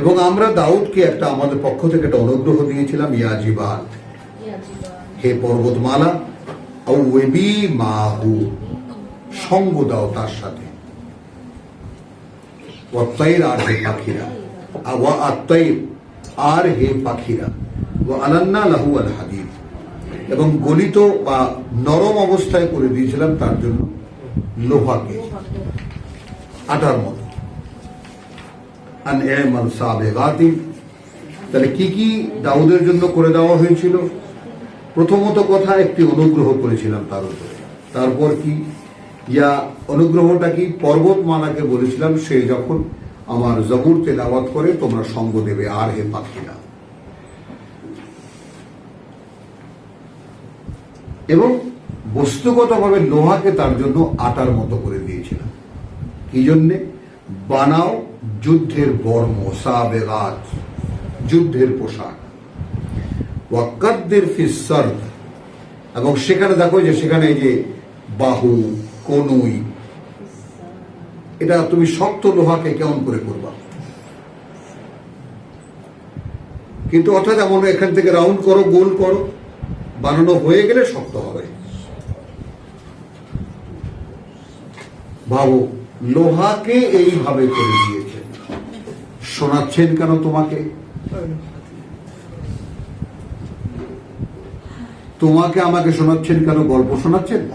এবং আমরা দাউদকে একটা আমাদের পক্ষ থেকে একটা অনুগ্রহ দিয়েছিলাম, ইয়াজিবাদ। হে পর্বতমালা, আউয়েবি মাহু, সঙ্গ দাও তার সাথে। আর হে পাখিরা ওয়া আর হে পাখিরা ও আলান্না লাহু আল হাদিদ এবং গলিত বা নরম অবস্থায় করে দিয়েছিলাম তার জন্য লোহাকে। আটার মতো। আন সাবেগাতিন তাহলে কি কি দাউদের জন্য করে দেওয়া হয়েছিল? প্রথমত কথা, একটি অনুগ্রহ করেছিলাম তার উপরে। তারপর কি? ইয়া অনুগ্রহটা কি? পর্বতমালাকে বলেছিলাম, সে যখন আমার জবুর তেলাওয়াত করে, তোমরা সঙ্গ দেবে, আর হে পাখিরা এবং বস্তুগতভাবে লোহাকে তার জন্য আটার মতো করে দিয়েছিলাম। কি জন্যে? বানাও যুদ্ধের বর্ম সাবেগাত, যুদ্ধের পোশাক। ওয়াক্কাদ্দের ফিসার এবং সেখানে দেখো যে সেখানে যে বাহু, কনুই, এটা তুমি শক্ত লোহাকে কেমন করে করবা? কিন্তু অর্থাৎ এমন এখান থেকে রাউন্ড করো, গোল করো, বানানো হয়ে গেলে শক্ত হবে। ভাবো, লোহাকে এইভাবে করে দিয়েছেন শোনাচ্ছেন কেন তোমাকে? তোমাকে আমাকে শোনাচ্ছেন কেন? গল্প শোনাচ্ছেন?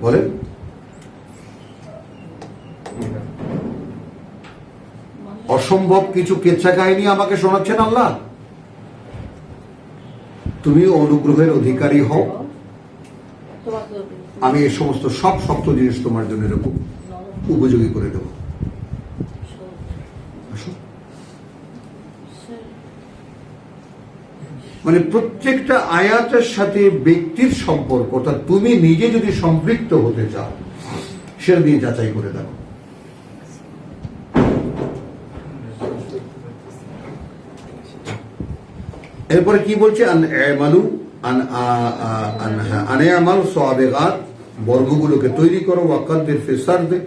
বলেন। অসম্ভব কিছু কেচ্ছা কাহিনী আমাকে শোনাচ্ছেন আল্লাহ। তুমি অনুগ্রহের অধিকারী হও। আমি এই সমস্ত সব শক্ত জিনিস তোমার জন্য এরকম উপযোগী করে দেবো। মানে প্রত্যেকটা আয়াতের সাথে ব্যক্তির সম্পর্ক, অর্থাৎ তুমি নিজে যদি সম্পৃক্ত হতে চাও, সেটা দিয়ে যাচাই করে দেখো। এরপরে কি বলছে? আন আমালু আন আন আমাল সোয়াবেগাত বর্গগুলোকে তৈরি করো, ওয়াকাদ্দের ফেসার দে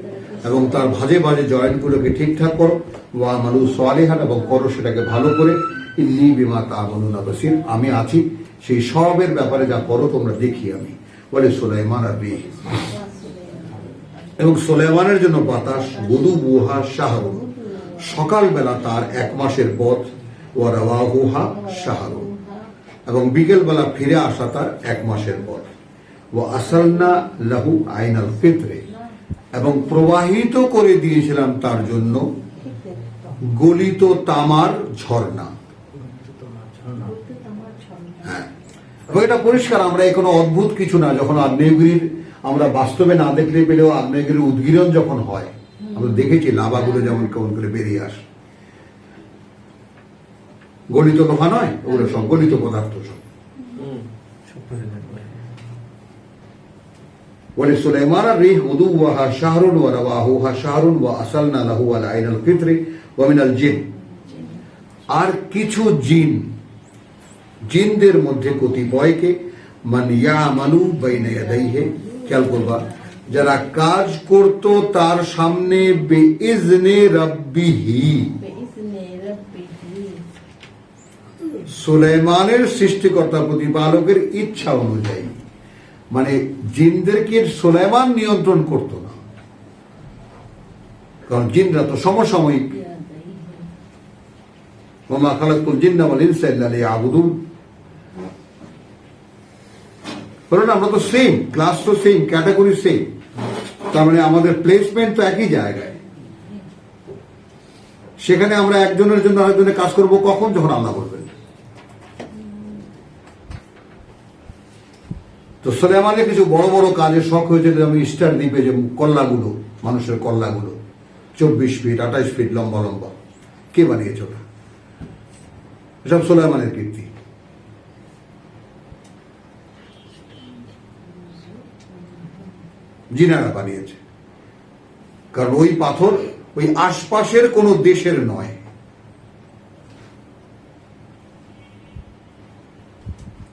এবং তার ভাজে ভাজে জয়েন্টগুলোকে ঠিকঠাক করো। ওয়া আমালু সোয়ালেহান এবং করো সেটাকে ভালো করে। ইন্নি বিমা বসির, আমি আছি। সেই সবের ব্যাপারে যা করো তোমরা দেখি আমি। বলে সোলাইমান আর বিহ এবং সোলাইমানের জন্য বাতাস বধু বুহা শাহরুন। সকালবেলা তার এক মাসের পথ ও রাওয়াহুহা শাহরুন। এবং বিকেলবেলা ফিরে আসা তার এক মাসের পথ ও আসালনা লাহু আইনাল ফিতরে। এবং প্রবাহিত করে দিয়েছিলাম তার জন্য গলিত তামার ঝর্ণা। হ্যাঁ। এবং এটা পরিষ্কার আমরা কোনো অদ্ভুত কিছু না যখন আগ্নেয়গিরির আমরা বাস্তবে না দেখলে পেলেও আগ্নেয়গিরির উদ্গীরণ যখন হয় আমরা দেখেছি লাভাগুলো যেমন কেমন করে বেরিয়ে আসে। গলিত লোহা নয় ওগুলো সব গলিত পদার্থ সব। ولسليمان الريح غدوها شهر ورواحها شهر وأصلنا له على عين الفطر ومن الجن আর কিছু জিন জিনদের মধ্যে কতিপয়কে মান ইয়ামালু বাইনা ইয়াদাইহি খেয়াল করবা যারা কাজ করত তার সামনে বেইজনে রাব্বিহি সুলাইমানের সৃষ্টিকর্তা প্রতিপালকের ইচ্ছা অনুযায়ী মানে জিনদেরকে সুলাইমান নিয়ন্ত্রণ করত না। কারণ জিনরা তো সমসাময়িক। ওমা খালাকুল জিন্না ওয়াল ইনসা ইল্লা লিয়াবুদুন। বলুন, আমরা তো সেম ক্লাস তো সেম ক্যাটাগরি সেম তার মানে আমাদের প্লেসমেন্ট তো একই জায়গায়। সেখানে আমরা একজনের জন্য আরেকজনের কাজ করব কখন? যখন আল্লাহ বলবেন তো সুলেমানের কিছু বড় বড় কাজের শখ হয়েছে যেমন ইস্টার দ্বীপে যে কল্লাগুলো, মানুষের কল্লাগুলো, চব্বিশ ফিট আঠাইশ ফিট লম্বা লম্বা। কে বানিয়েছে ওটা? এসব সুলেমানের কীর্তি। জিনারা বানিয়েছে। কারণ ওই পাথর ওই আশপাশের কোনো দেশের নয়।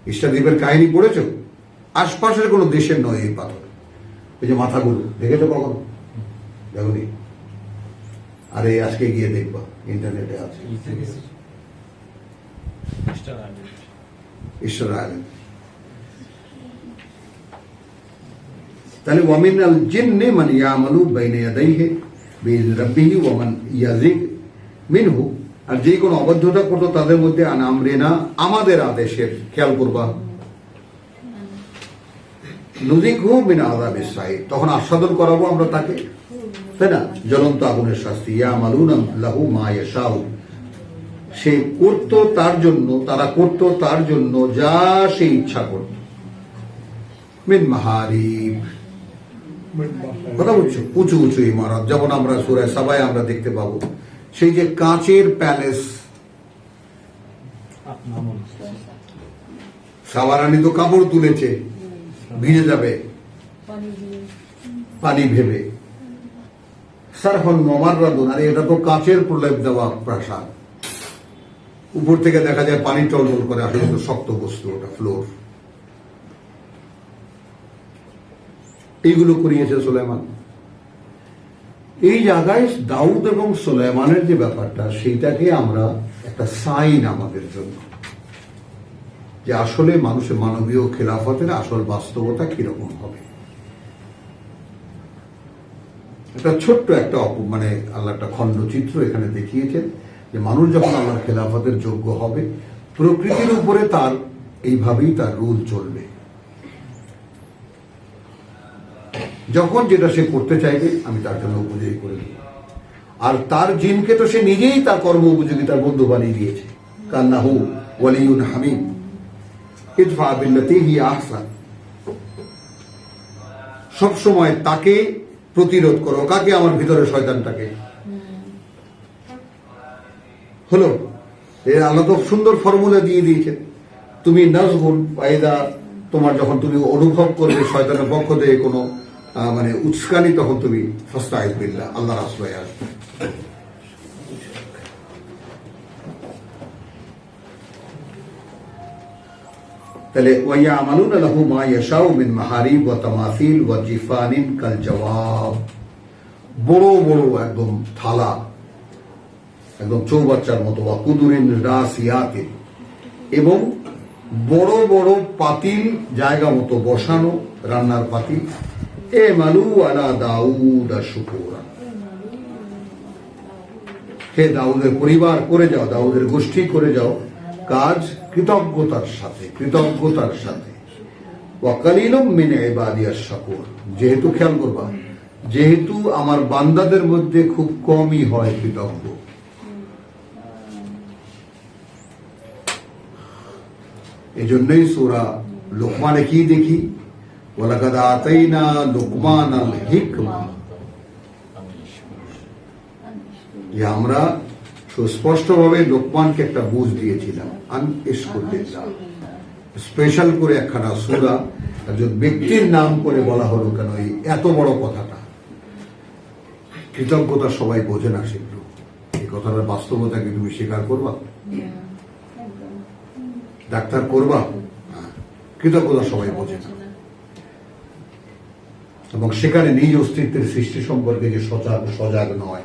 ইষ্টাদ্বীপের কাহিনী পড়েছো? আশপাশের কোনো দেশের নয় এই পাথর। এই যে মাথাগুলো, দেখেছ কখনো? দেখনি? আর এই আজকে গিয়ে দেখবা, ইন্টারনেটে আছে। ঈশ্বর তাহলে ওয়ামিন আল জিন্নে মান ইয়ামালু বাইনা ইয়াদাইহি বিইজ রাব্বিহি ওয়া মান মিনহু। আর যে কোনো অবদ্ধতা করতো, তাদের মধ্যে আন আমাদের আদেশের খেয়াল করবা। নুজিকহু মিন সাইদ তখন আস্বাদন করাবো আমরা তাকে। তাই না? জ্বলন্ত আগুনের শাস্তি। ইয়ামালুনা লাহু মা ইয়াশাউ। সে করত তার জন্য, তারা করত তার জন্য যা সে ইচ্ছা করত। মিন মাহারিব। কথা বলছো? উঁচু উঁচু ইমারত। যেমন আমরা সুরায় সবাই আমরা দেখতে পাবো। সেই যে কাঁচের প্যালেস। সাবারানি তো কাপড় তুলেছে। ভিজে যাবে। পানি ভেবে। সারহন মমার রাধুন আরে এটা তো কাঁচের প্রলেপ দেওয়া প্রাসাদ। উপর থেকে দেখা যায় পানি টলটল করে আসলে তো শক্ত বস্তু ওটা ফ্লোর। এইগুলো করিয়েছে সুলেমান। এই জায়গায় দাউদ এবং সুলেমানের যে ব্যাপারটা সেইটাকে আমরা একটা সাইন আমাদের জন্য। যে আসলে মানুষের মানবীয় খেলাফতের আসল বাস্তবতা কীরকম হবে? একটা ছোট্ট একটা মানে আল্লাহ একটা খণ্ডচিত্র এখানে দেখিয়েছেন যে মানুষ যখন আল্লাহর খেলাফতের যোগ্য হবে, প্রকৃতির উপরে তার, এইভাবেই তার রুল চলবে। যখন যেটা সে করতে চাইবে, আমি তার জন্য উপযোগী করে দেব আর তার জিনকে তো সে নিজেই তার কর্ম উপযোগী, তার বন্ধু বানিয়ে দিয়েছে। কান্নাহু ওয়ালিউন হামিম। ইদফা বিল্লাতি হি আহসান। সব সময় তাকে প্রতিরোধ করো। কাকে? আমার ভিতরে শয়তানটাকে। হলো? এ আল্লাহ তো সুন্দর ফর্মুলা দিয়ে দিয়েছেন। তুমি নাজগুন পায়দা তোমার যখন তুমি অনুভব করবে শয়তানের পক্ষ থেকে কোনো মানে উস্কানি তখন তুমি ফস্তাইজ বিল্লাহ, আল্লাহর আশ্রয় আসবে। তাহলে ওয়াইয়া আমালুন লাহু মা ইয়াশাউ মিন মাহারিব ওয়া তামাসিল ওয়া জিফানিন কাল জওয়াব। বড় বড় একদম থালা, একদম চৌবাচ্চার মতো বা কুদুরিন রাসিয়াতে এবং বড় বড় পাতিল জায়গা মতো বসানো, রান্নার পাতিল। এ মালু আলা দাউদ শুকুরা। হে দাউদের পরিবার, করে যাও, দাউদের গোষ্ঠী করে যাও। কাজ কৃতজ্ঞতার সাথে কৃতজ্ঞতার সাথে। ওয়াকালিলম মিনে এবাদিয়ার শাকুর। যেহেতু খেয়াল করবা যেহেতু আমার বান্দাদের মধ্যে খুব কমই হয় কৃতজ্ঞ। এই জন্যই সুরা লোকমানে কি দেখি? ওলাকাদ আতাইনা লোকমান আল হিকমা আমরা সুস্পষ্টভাবে লোকমানকে একটা বুঝ দিয়েছিলাম আন ইস্কুল্লিল্লাহ স্পেশাল করে একখানা সুরা, একজন ব্যক্তির নাম করে বলা হলো কেন এই এত বড় কথাটা? কৃতজ্ঞতা সবাই বোঝে না সেগুলো। এই কথাটার বাস্তবতা কি তুমি স্বীকার করবা? ডাক্তার করবা? হ্যাঁ। কৃতজ্ঞতা সবাই বোঝে না। এবং সেখানে নিজ অস্তিত্বের সৃষ্টি সম্পর্কে যে সজাগ সজাগ নয়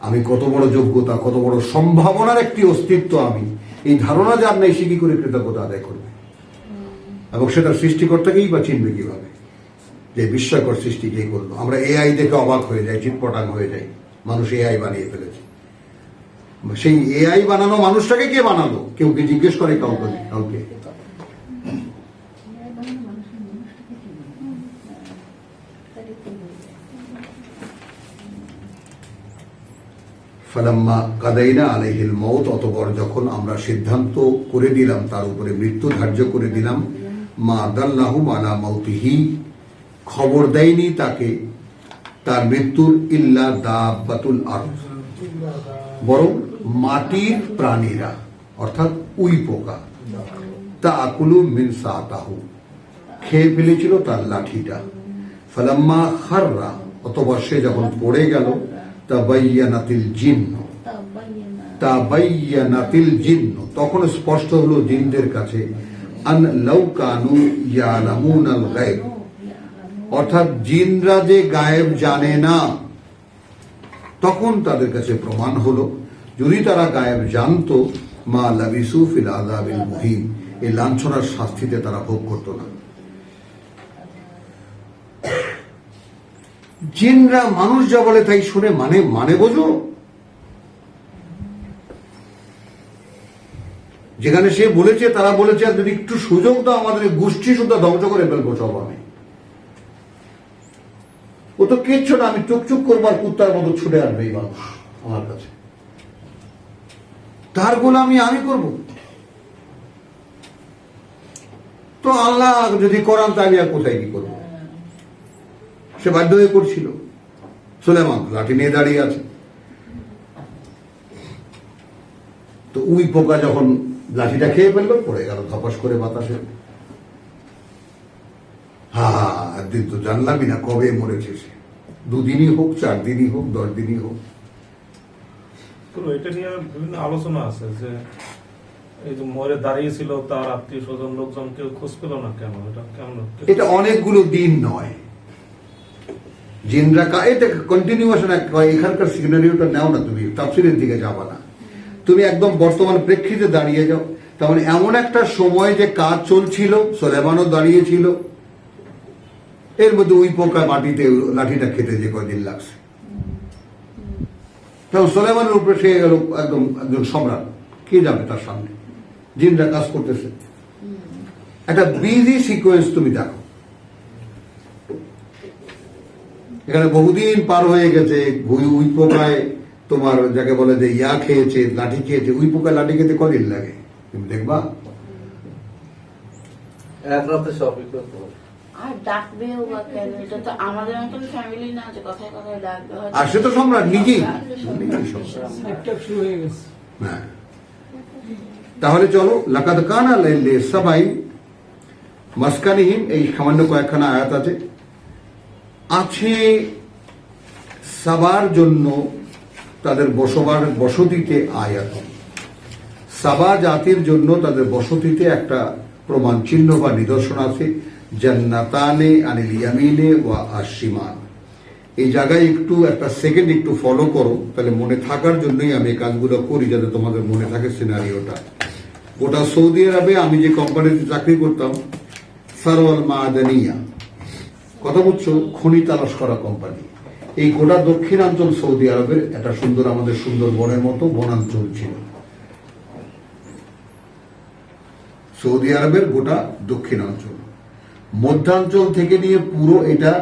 আমি কত বড় যোগ্যতা, কত বড় সম্ভাবনার একটি অস্তিত্ব আমি। এই ধারণা যার নেই সে কি করে কৃতজ্ঞতা আদায় করবে এবং সেটা সৃষ্টিকর্তাকেই বা চিনবে কীভাবে? যে বিস্ময়কর সৃষ্টি কে করল। আমরা এআই দেখে অবাক হয়ে যাই, চিটপটাং হয়ে যাই। মানুষ এআই বানিয়ে ফেলেছে। সেই এআই বানানো মানুষটাকে কে বানালো? কেউ কে জিজ্ঞেস করে কাউকে? কাউকে? ফালাম্মা কাদাইনা আলাইহিল মৌত অতপর যখন আমরা সিদ্ধান্ত করে দিলাম, তার উপরে মৃত্যু ধার্য করে দিলাম, মা দাল্লাহু আলা মৌতিহি খবর দেয়নি তাকে, তার মৃত্যুর ইল্লা দাবাতুল আর বরং মাটির প্রাণীরা, অর্থাৎ উই পোকা তা আকুলু মিন সাতাহু, খেয়ে ফেলেছিল তার লাঠিটা। ফালাম্মা খাররা অতবার সে যখন পড়ে গেল তা বাইয়ানাতিল জিন্ন। তা বাইয়ানাতিল জিন্ন। তখন স্পষ্ট হলো জিনদের কাছে আন লাউ কানু ইয়ালামুন আল গায়ব। অর্থাৎ জিনরা যে গায়েব জানে না তখন তাদের কাছে প্রমাণ হলো যদি তারা গায়েব জানতো মা লাবিসু ফিল আযাবিল মুহিম। এই লাঞ্ছনার শাস্তিতে তারা ভোগ করতো না। জিনরা মানুষ যা বলে তাই শুনে মানে মানে বোঝো? যেখানে সে বলেছে, তারা বলেছে, আর যদি একটু সুযোগ দাও আমাদের গোষ্ঠী শুদ্ধ ধ্বংস করে ফেলব সব আমি। ও তো কিচ্ছু না, আমি চুপ করব আর কুত্তার মতো ছুটে আসবে এই মানুষ আমার কাছে। তার গোলামি আমি আমি করব। তো আল্লাহ যদি করান তা আমি আর কোথায় কি করব? সে বাধ্য হয়ে করছিল সুলেমান লাঠি নিয়ে দাঁড়িয়ে আছে। তো উই পোকা যখন লাঠিটা খেয়ে ফেলল পড়ে গেল ধপাস করে বাতাসে। হা হা, একদিন তো জানলামই না কবে মরেছে সে। দুদিনই হোক চার দিনই হোক দশ দিনই হোক। তো এটা নিয়ে বিভিন্ন আলোচনা আছে যে এই যে মরে দাঁড়িয়েছিল তার আত্মীয় স্বজন লোকজন কেউ খোঁজ পেল না কেন? এটা কেমন? এটা অনেকগুলো দিন নয়। জিনরা এটা কন্টিনিউশন এখানকার সিনারিওটা নাও না তুমি, তাফসিরের দিকে যাবা না। তুমি একদম বর্তমান প্রেক্ষিতে দাঁড়িয়ে যাও। তার মানে এমন একটা সময় যে কাজ চলছিল, সোলেমানও দাঁড়িয়েছিল। এর মধ্যে ওই পোকা মাটিতে লাঠিটা খেতে যে কয়দিন লাগছে। তখন সোলেমানের উপরে সে গেল একদম একজন সম্রাট। কে যাবে তার সামনে? জিনরা কাজ করতেছে। একটা বিজি সিকোয়েন্স তুমি দেখো। এখানে বহুদিন পার হয়ে গেছে উই উই পোকায় তোমার যাকে বলে যে ইয়া খেয়েছে লাঠি খেয়েছে উই পোকায় লাঠি খেতে কদিন লাগে? তুমি দেখবা? আর তো সে সম্রাট নিজেই। হয়ে। গেছে তাহলে চলো লাকাদ কানা লাইলে সবাই মাসকানিহীন এই সামান্য কয়েকখানা আয়াত আছে। আছে সাবার জন্য তাদের বসবার বসতিতে আয়াত। সাবা জাতির জন্য তাদের বসতিতে একটা প্রমাণ চিহ্ন বা নিদর্শন আছে, জান্নাতানে আনিল ইয়ামিনে ওয়া আশিমান। এই জায়গায় একটু, একটা সেকেন্ড একটু ফলো করো, তাহলে মনে থাকার জন্যই আমি এই কাজগুলো করি, যাতে তোমাদের মনে থাকে সিনারিওটা গোটা সৌদি আরবে আমি যে কোম্পানিতে চাকরি করতাম, সারওয়াল মাদানিয়া কথা বলছো খনি তালাশ করা কোম্পানি। এই গোটা দক্ষিণাঞ্চল সৌদি আরবের একটা সুন্দর আমাদের সুন্দর বনের মতো বনাঞ্চল ছিল। সৌদি আরবের গোটা দক্ষিণাঞ্চল। মধ্যাঞ্চল থেকে নিয়ে পুরো এটা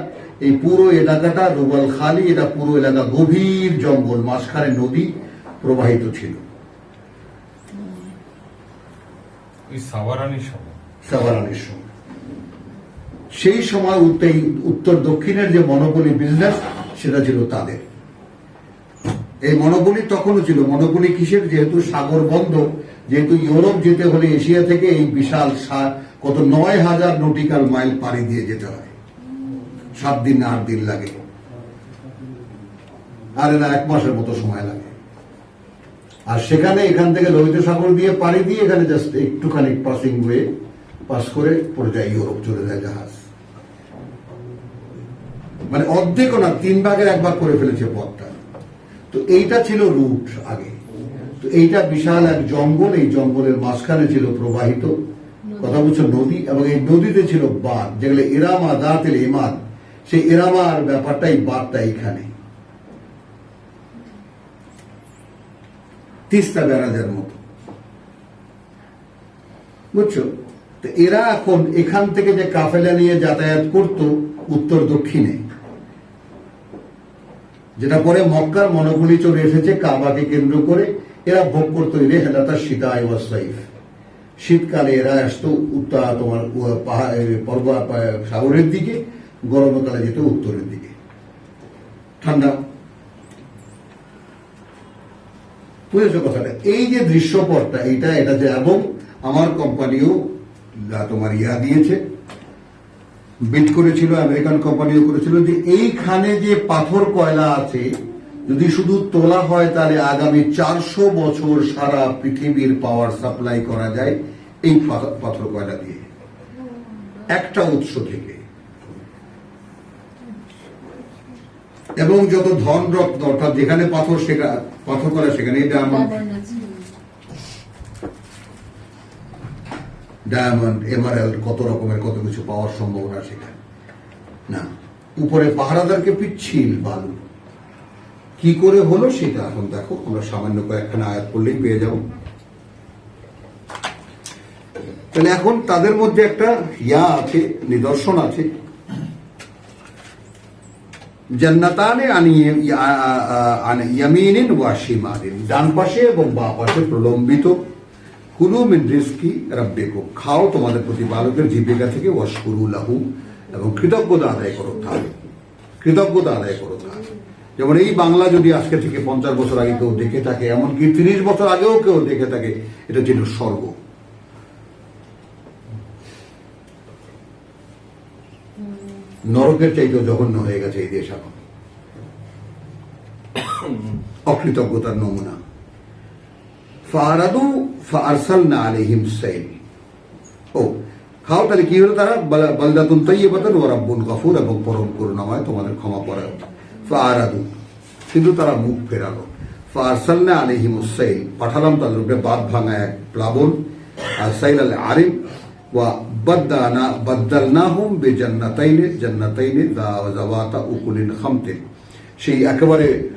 এই পুরো এলাকাটা রুবাল খালি এটা পুরো এলাকা গভীর জঙ্গল মাঝখানে নদী প্রবাহিত ছিল। সময় সময় সেই সময় উত্তর উত্তর দক্ষিণের যে মনোপলি বিজনেস সেটা ছিল তাদের। এই মনোপলি তখনও ছিল। মনোপলি কিসের? যেহেতু সাগর বন্ধ যেহেতু ইউরোপ যেতে হলে এশিয়া থেকে এই বিশাল কত নয় হাজার নটিক্যাল মাইল পাড়ি দিয়ে যেতে হয়। সাত দিন না আট দিন লাগে। আর না, এক মাসের মতো সময় লাগে। আর সেখানে এখান থেকে লোহিত সাগর দিয়ে পাড়ি দিয়ে এখানে জাস্ট একটুখানি পাসিং ওয়ে পাস করে পড়ে যায় ইউরোপ, চলে যায় জাহাজ। মানে অর্ধেক না, তিন ভাগের এক ভাগ করে ফেলেছে পথটা। তো এইটা ছিল রুট আগে। তো এইটা বিশাল এক জঙ্গল, এই জঙ্গলের মাঝখানে ছিল প্রবাহিত। কথা বলছো নদী, এবং এই নদীতে ছিল বাঁধ। যেগুলো এরামা দাঁতের ইমাদ। সেই এরামার ব্যাপারটাই বাঁধটা এইখানে। তিস্তা ব্যারাজের মতো। বুঝছ? তো এরা এখন এখান থেকে যে কাফেলা নিয়ে যাতায়াত করত, উত্তর দক্ষিণে। যেটা পরে মক্কার মনোগুলি চলে এসেছে কাবাকে কেন্দ্র করে। এরা ভোগ করতো রেহেলাতা সীতা সাইফ। শীতকালে এরা আসতো উত্তর তোমার পাহাড় পর্ব সাগরের দিকে, গরমকালে যেত উত্তরের দিকে। ঠান্ডা। বুঝেছ কথাটা? এই যে দৃশ্যপটটা এটা এটা যে, এবং আমার কোম্পানিও তোমার ইয়া দিয়েছে। বিট করেছিল আমেরিকান কোম্পানিও করেছিল যে এইখানে যে পাথর কয়লা আছে, যদি শুধু তোলা হয় তাহলে আগামী চারশো বছর সারা পৃথিবীর পাওয়ার সাপ্লাই করা যায় এই পাথর- কয়লা দিয়ে। একটা উৎস থেকে। এবং যত ধন রত্ন অর্থাৎ যেখানে পাথর সেখানে পাথর করা সেখানে ডায়মন্ড ডায়মন্ড, এমারেল্ড, কত রকমের কত কিছু পাওয়ার সম্ভাবনা সেখানে। না, উপরে পাহারাদারকে পিচ্ছিল বালু। কি করে হলো সেটা এখন দেখো, আমরা সামান্য কয়েকখানা আয়াত করলেই পেয়ে যাব। তাহলে এখন তাদের মধ্যে একটা ইয়া আছে, নিদর্শন আছে। জান্নাতানে আনি আন ইয়ামিনিন ওয়া শিমালিন, ডান পাশে এবং বাঁ পাশে প্রলম্বিত। কুলু মিন রিজকি খাও, তোমাদের প্রতিপালকের জীবিকা থেকে লাহু, এবং কৃতজ্ঞতা আদায় করো তার। কৃতজ্ঞতা আদায় করো তার। যেমন এই বাংলা যদি আজকে থেকে পঞ্চাশ বছর আগে কেউ দেখে থাকে, এমনকি তিরিশ বছর আগেও কেউ দেখে থাকে, এটা ছিল স্বর্গ। নরকের চাইতেও জঘন্য হয়ে গেছে এই দেশ এখন। অকৃতজ্ঞতার নমুনা। ফারাদু ফারসালনা আলাইহিম সাইল। ও, খাও, তাহলে কি হলো তারা? বাল- বালদাতুন তাইয়্যিবাতুন ওয়া রাব্বুন গফুর এবং পরম করুণাময় তোমাদের ক্ষমা পরায়ণ ফারাদু কিন্তু তারা মুখ ফেরালো। ফারসালনা আলাইহিম সাইল, পাঠালাম তাদের উপরে বাদ ভাঙা এক প্লাবন, আর সাইল আল আরিম, ওয়া বাদ্দানা, বাদ্দালনাহুম বিজান্নাতাইনে, জান্নাতাইনে যাওয়াতা উকুলিন খামতিন। সেই একেবারে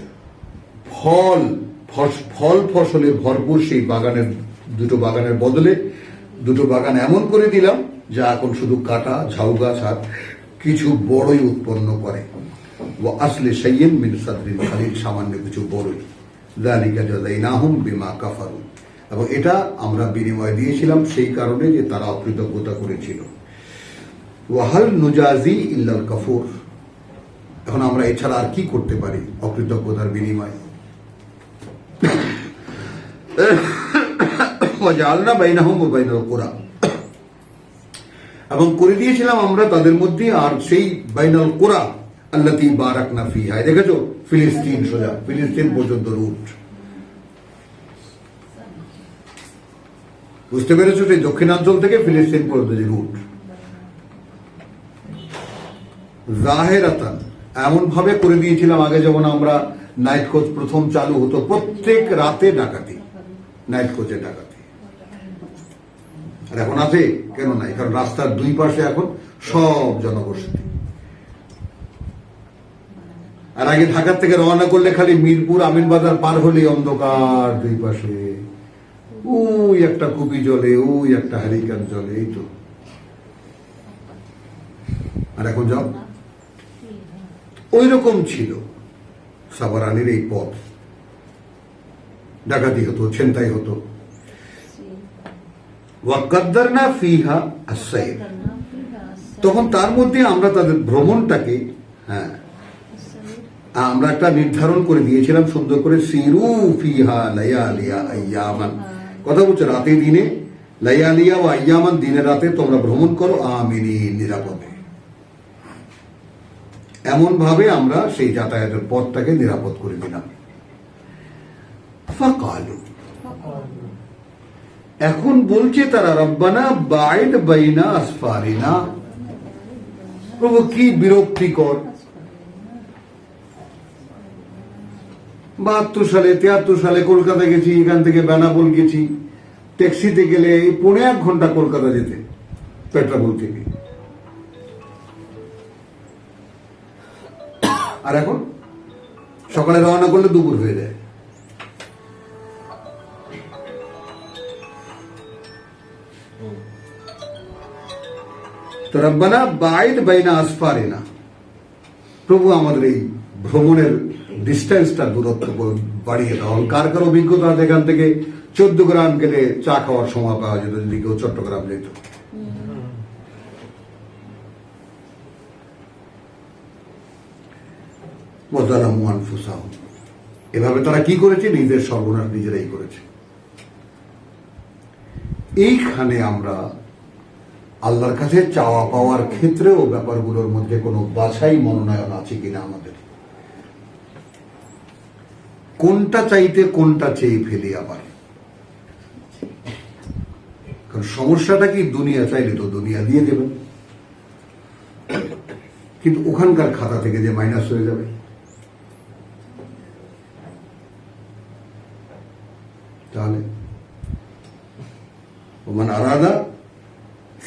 ফল ফল ফসলে ভরপুর সেই বাগানের দুটো বাগানের বদলে দুটো বাগান এমন করে দিলাম যা এখন শুধু কাটা, ঝাউ গাছ আর কিছু বড়ই উৎপন্ন করে। ও আসলে সাইয়েন মিন সাদরিন খালিল, সামান্য কিছু বড়ই। দালিকা জাযাইনাহুম বিমা কাফারু। এবং এটা আমরা বিনিময় দিয়েছিলাম সেই কারণে যে তারা অকৃতজ্ঞতা করেছিল। ওয়াহাল নুজাজি ইল্লাল কাফুর। এখন আমরা এছাড়া আর কি করতে পারি অকৃতজ্ঞতার বিনিময়ে? ওয়াজআলনা বাইনাহুম ওয়া বাইনাল কুরা এবং করে দিয়েছিলাম আমরা তাদের মধ্যে, আর সেই বাইনাল কুরা আল্লাতি বারাকনা ফিহা। এই দেখেছ? ফিলিস্তিন সোজা, ফিলিস্তিন পর্যন্ত রুট। বুঝতে পেরেছ? সেই দক্ষিণাঞ্চল থেকে ফিলিস্তিন পর্যন্ত যে রুট। জাহেরাতান এমন ভাবে করে দিয়েছিলাম আগে যেমন আমরা নাইট কোচ প্রথম চালু হতো প্রত্যেক রাতে ডাকাতি। নাইট কোচে ডাকাতি। আর এখন আছে? কেন নাই? কারণ রাস্তার দুই পাশে এখন সব জনবসতি। আর আগে ঢাকার থেকে রওনা করলে খালি মিরপুর আমিনবাজার পার হলেই অন্ধকার দুই পাশে। ওই একটা কুপি জলে, ওই একটা হ্যারিকান জলে, এই তো। আর এখন যাও। ওই রকম ছিল। সাবার আলীর এই পথ। ডাকাতি হতো, ছেনতাই হতো। ওয়াকাদ্দারনা ফিহা আসাইর তখন তার মধ্যে আমরা তাদের ভ্রমণটাকে হ্যাঁ আমরা একটা নির্ধারণ করে দিয়েছিলাম সুন্দর করে, সিরু ফিহা লায়ালিয়া আইয়ামান কথা বলছো, রাতে দিনে, লায়ালিয়া ও আইয়ামান দিনে রাতে তোমরা ভ্রমণ করো। আমিনি, নিরাপদে। এমন ভাবে আমরা সেই যাতায়াতের পথটাকে নিরাপদ করে দিলাম। এখন বলছে তারা, রব্বানা বাইদ বাইনা আসফারিনা। প্রভু, কি বিরক্তিকর। বাহাত্তর সালে, তিয়াত্তর সালে কলকাতা গেছি, এখান থেকে বেনাপোল গেছি। ট্যাক্সিতে গেলে এই পৌনে এক ঘণ্টা কলকাতা যেতে পেট্রাপোল থেকে। আর এখন সকালে রওনা করলে দুপুর হয়ে যায়। রব্বানা বাইদ বাইনা আসফারিনা। প্রভু আমাদের এই ভ্রমণের ডিস্টেন্সটা দূরত্ব বাড়িয়ে দাও। কার কার অভিজ্ঞতা আছে এখান থেকে। চোদ্দ গ্রাম গেলে চা খাওয়ার সময় পাওয়া যেত যদি কেউ চট্টগ্রাম যেত। এভাবে তারা কি করেছে? নিজের সর্বনাশ নিজেরাই করেছে। এইখানে আমরা আল্লাহর কাছে চাওয়া পাওয়ার ক্ষেত্রেও ব্যাপারগুলোর মধ্যে কোনো বাছাই মনোনয়ন আছে কিনা আমাদের? কোনটা চাইতে, কোনটা চেয়ে ফেলি আবার? কারণ সমস্যাটা কি? দুনিয়া চাইলে তো দুনিয়া দিয়ে দেবেন। কিন্তু ওখানকার খাতা থেকে যে মাইনাস হয়ে যাবে। তাহলে ওমান আরাদা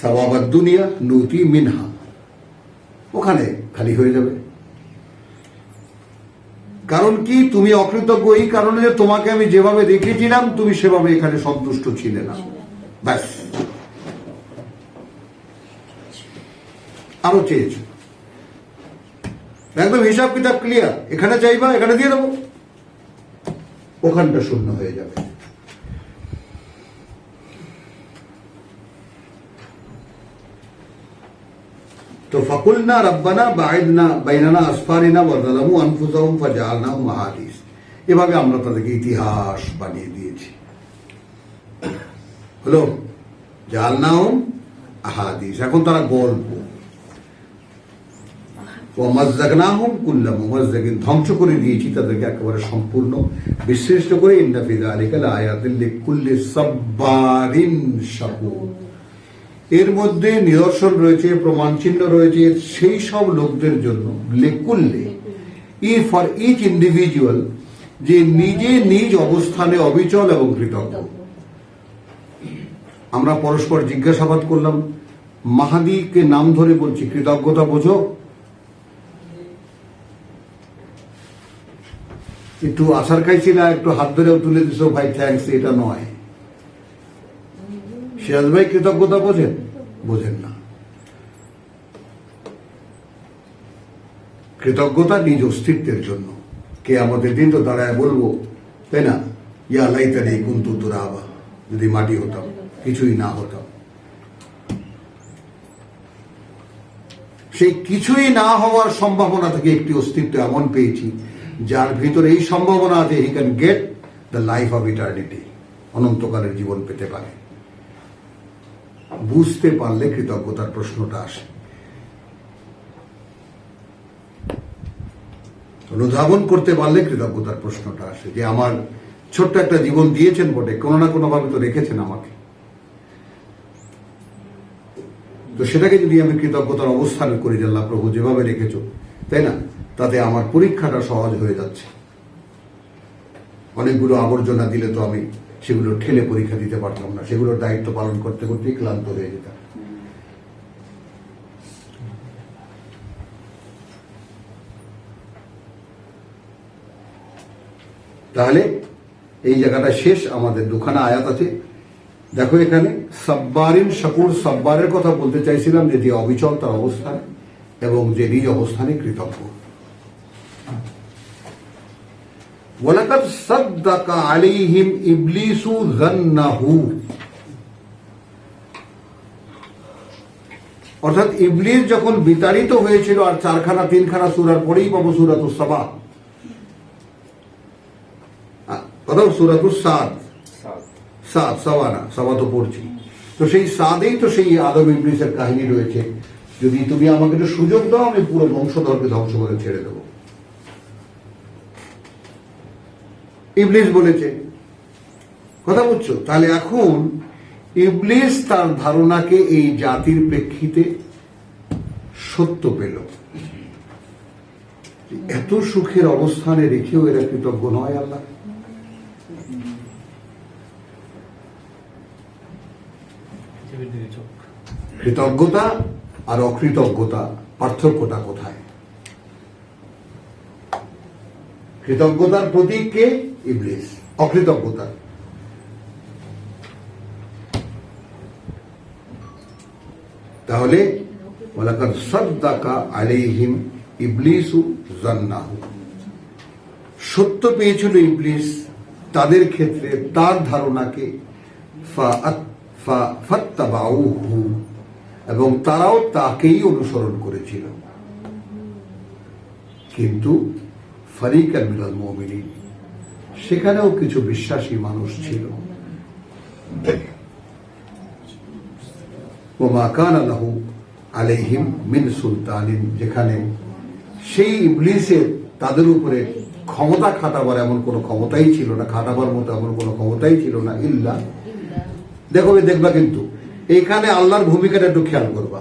সাবাবাদ দুনিয়া নুতি মিনহা ওখানে খালি হয়ে যাবে। কারণ কি? তুমি অকৃতজ্ঞ এই কারণে যে তোমাকে আমি যেভাবে রেখেছিলাম তুমি সেভাবে এখানে সন্তুষ্ট ছিলে না। ব্যাস। আরও চেয়েছ। একদম হিসাব কিতাব ক্লিয়ার এখানে চাইবা, এখানে দিয়ে দেবো। ওখানটা শূন্য হয়ে যাবে। তো ফকুলনা রব্বানা বাঈদনা বাইনানা আসফারিনা ওয়া যালামু আনফুসাহুম ফাজআলনাহুম আহাদিস এভাবে আমরা তাদেরকে ইতিহাস বানিয়ে দিয়েছি। হলো জালনাহুম আহাদিস। এখন তারা গল্প। ওয়ামাজ্জাকনাহুম কুল্লা মুমাজ্জাকিন। ধ্বংস করে দিয়েছি তাদেরকে একেবারে সম্পূর্ণ। বিশ্লিষ্ট করে, ইন্না ফি যালিকা লাআয়াতিন লিকুল্লি সাব্বারিন শাকুর। এর মধ্যে নিদর্শন রয়েছে প্রমাণ চিহ্ন রয়েছে, সেই সব লোকদের জন্য, লেকুল্লে। ই ফর ইচ ইন্ডিভিজুয়াল, যে নিজে নিজ অবস্থানে অবিচল এবং কৃতজ্ঞ। আমরা পরস্পর জিজ্ঞাসাবাদ করলাম, মাহাদিকে নাম ধরে বলছি, কৃতজ্ঞতা বোঝো? একটু আশার খাইছি না একটু হাত ধরেও তুলে দিস ভাই থ্যাঙ্কস এটা নয়। সিরাজ ভাই কৃতজ্ঞতা বোঝেন? বোঝেন না। কৃতজ্ঞতা নিজ অস্তিত্বের জন্য। কে আমাদের দিন তো দাঁড়ায় বলব, তাই না? ইয়া লাইতারি কুন্তু তুরাবা যদি মাটি হতাম, কিছুই না হতাম। সেই কিছুই না হওয়ার সম্ভাবনা থেকে একটি অস্তিত্ব এমন পেয়েছি, যার ভিতরে এই সম্ভাবনা আছে he can get the life of eternity অনন্তকালের জীবন পেতে পারে। বুঝতে পারলে কৃতজ্ঞতার প্রশ্নটা আসে। অনুধাবন করতে পারলে কৃতজ্ঞতার প্রশ্নটা আসে যে আমার ছোট্ট একটা জীবন দিয়েছেন বটে, কোনো না কোনো ভাবে তো রেখেছেন আমাকে। তো সেটাকে যদি আমি কৃতজ্ঞতার অবস্থানে করি আল্লাহ প্রভু যেভাবে রেখেছ, তাই না? তাতে আমার পরীক্ষাটা সহজ হয়ে যাচ্ছে। অনেকগুলো আবর্জনা দিলে তো আমি সেগুলো ঠেলে পরীক্ষা দিতে পারতাম না। সেগুলোর দায়িত্ব পালন করতে করতে ক্লান্ত হয়ে যেতাম। তাহলে এই জায়গাটা শেষ, আমাদের দুখানা আয়াত আছে। দেখো এখানে, সাব্বারিন শাকুর, সাব্বারের কথা বলতে চাইছিলাম যে যে অবিচল তার অবস্থান এবং যে নিজ অবস্থানে কৃতজ্ঞ। ওয়ালাকাদ সাদ্দাকা আলাইহিম ইবলিসু যান্নাহু অর্থাৎ ইবলিস যখন বিতাড়িত হয়েছিল আর চারখানা তিনখানা সুরার পরেই পাবো সুরাতুস সাবা। অথবা সুরাতুস সাদ। সাদ। সাওয়ানা সাবা তো পড়ছি। তো সেই সাদেই তো সেই আদম ইবলিসের কাহিনী রয়েছে। যদি তুমি আমাকে একটু সুযোগ দাও আমি পুরো বংশধরকে ধ্বংস করে ছেড়ে দেবো। ইবলিস বলেছে। কথা বুঝছ? তাহলে এখন ইবলিস তার ধারণাকে এই জাতির প্রেক্ষিতে সত্য পেল। এত সুখের অবস্থানে রেখেও এরা কৃতজ্ঞ নয় আল্লাহ। কৃতজ্ঞতা আর অকৃতজ্ঞতা পার্থক্যটা কোথায়? কৃতজ্ঞতার প্রতীক কে? ইবলিস। অকৃতজ্ঞতা। তাহলে, ওয়ালাকাদ সত্য পেয়েছিল ইবলিস তাদের ক্ষেত্রে, তার ধারণাকে এবং তারাও তাকেই অনুসরণ করেছিল। কিন্তু ফারিক মিনাল মুমিনিন। সেখানেও কিছু বিশ্বাসী মানুষ ছিল। ওমা কান লাহু আলাইহিম মিন সুলতানিন, যেখানে সেই ইবলিসের তাদের উপরে ক্ষমতা খাটাবার এমন কোনো ক্ষমতাই ছিল না, খাটাবার মতো এমন কোনো ক্ষমতাই ছিল না, ইল্লা। দেখো, দেখবা কিন্তু, এখানে আল্লাহর ভূমিকাটা একটু খেয়াল করবা।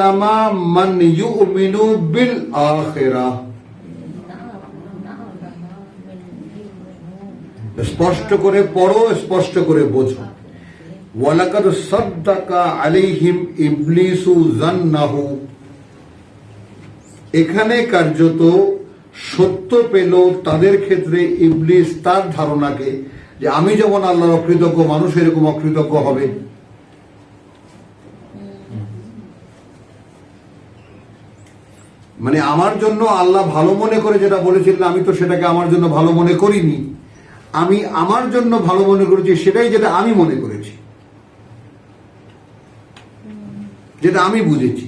লামা মান ইউমিনু বিল স্পষ্ট করে পড়ো, স্পষ্ট করে বোঝো। ওয়ালাকাদ আলাইহিম ইবলিসু জান্নাহু। এখানে কার্যত সত্য পেল তাদের ক্ষেত্রে ইবলিস তার ধারণাকে, যে আমি যেমন আল্লাহর অকৃতজ্ঞ, মানুষ এরকম অকৃতজ্ঞ হবে। মানে আমার জন্য আল্লাহ ভালো মনে করে যেটা বলেছিলেন, আমি তো সেটাকে আমার জন্য ভালো মনে করিনি। আমি আমার জন্য ভালো মনে করেছি, সেটাই যেটা আমি মনে করেছি। যেটা আমি বুঝেছি।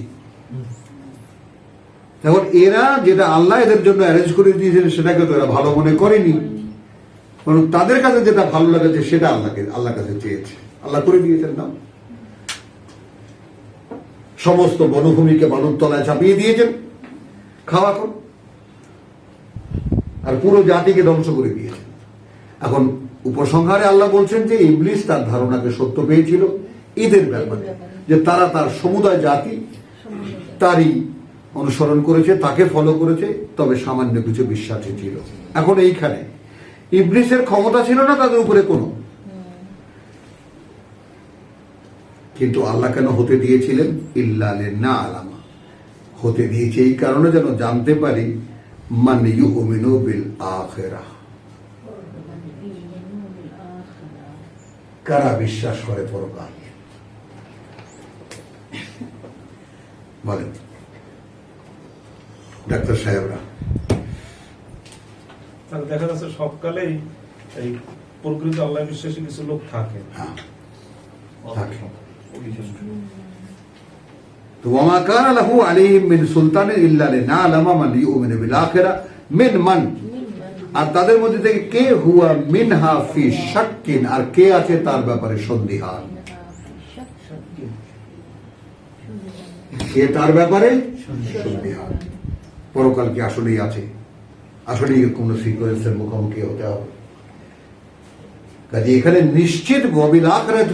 এখন এরা যেটা আল্লাহ এদের জন্য অ্যারেঞ্জ করে দিয়েছেন সেটাকে তো এরা ভালো মনে করেনি। বরং তাদের কাছে যেটা ভালো লাগেছে, সেটা আল্লাহকে, আল্লাহর কাছে চেয়েছে। আল্লাহ করে দিয়েছেন না? সমস্ত বনভূমিকে বালুর তলায় চাপিয়ে দিয়েছেন। খাওয়া আর পুরো জাতিকে ধ্বংস করে দিয়েছেন এখন উপসংহারে আল্লাহ বলছেন যে ইবলিস তার ধারণাকে সত্য পেয়েছিল। ঈদের ব্যাপারে যে তারা তার সমুদায় জাতি তারই অনুসরণ করেছে, তাকে ফলো করেছে, তবে সামান্য কিছু বিশ্বাসী ছিল। এখন এইখানে ইবলিসের ক্ষমতা ছিল না তাদের উপরে কোনো। কিন্তু আল্লাহ কেন হতে দিয়েছিলেন? ইল্লালে না আলামা। হতে দিয়েছে। এই কারণে যেন জানতে পারি মান ইউমিনু বিল আখিরাহ কারা বিশ্বাস করে পরকাল বলেন। ডাক্তার সাহেবরা। তাহলে দেখা যাচ্ছে সবকালেই এই প্রকৃত আল্লাহ বিশ্বাসী কিছু লোক থাকে। হ্যাঁ। থাকে। তো ওমা কানা লাহু আলাইহিম মিন ইল্লা লিনালামা মান ইউমিনু বিল আখিরাহ মিন মান। আর তাদের মধ্যে থেকে কে হুয়া শাক্কিন আর কে আছে তার ব্যাপারে সন্দিহান? কে তার ব্যাপারে? সন্দিহান। পরকাল কি আসলেই আছে? আসলেই কোন সিকোয়েন্সের মুখোমুখি হতে হবে। কাজে এখানে নিশ্চিত গবিল আখরাত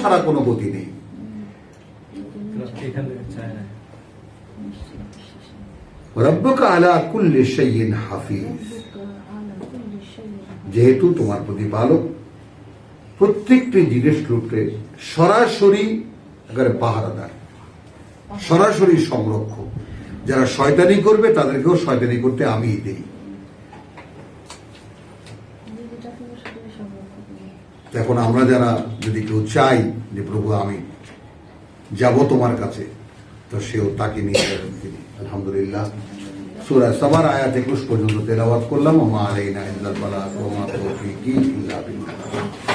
ছাড়া কোনো গতি নেই এখান থেকে চায় না রব্বকা আলা কুল্লি শাইইন হাফিজ। যেহেতু তোমার প্রতিপালক, প্রত্যেকটি জিনিস রূপে সরাসরি একেবারে পাহারাদার, সরাসরি সংরক্ষক। যারা শয়তানি করবে, তাদেরকেও শয়তানি করতে আমিই দেই। এখন আমরা যারা যদি কেউ চাই যে প্রভু আমি যাব তোমার কাছে, তো সেও তাকে নিয়ে যাবেন তিনি। আলহামদুলিল্লাহ সুরা সবার আয়াত একুশ পর্যন্ত তেলাওয়াত করলাম ও মা আলাইনা ইল্লাল বালাগ ওয়া মা তৌফিকি ইল্লা বিল্লাহ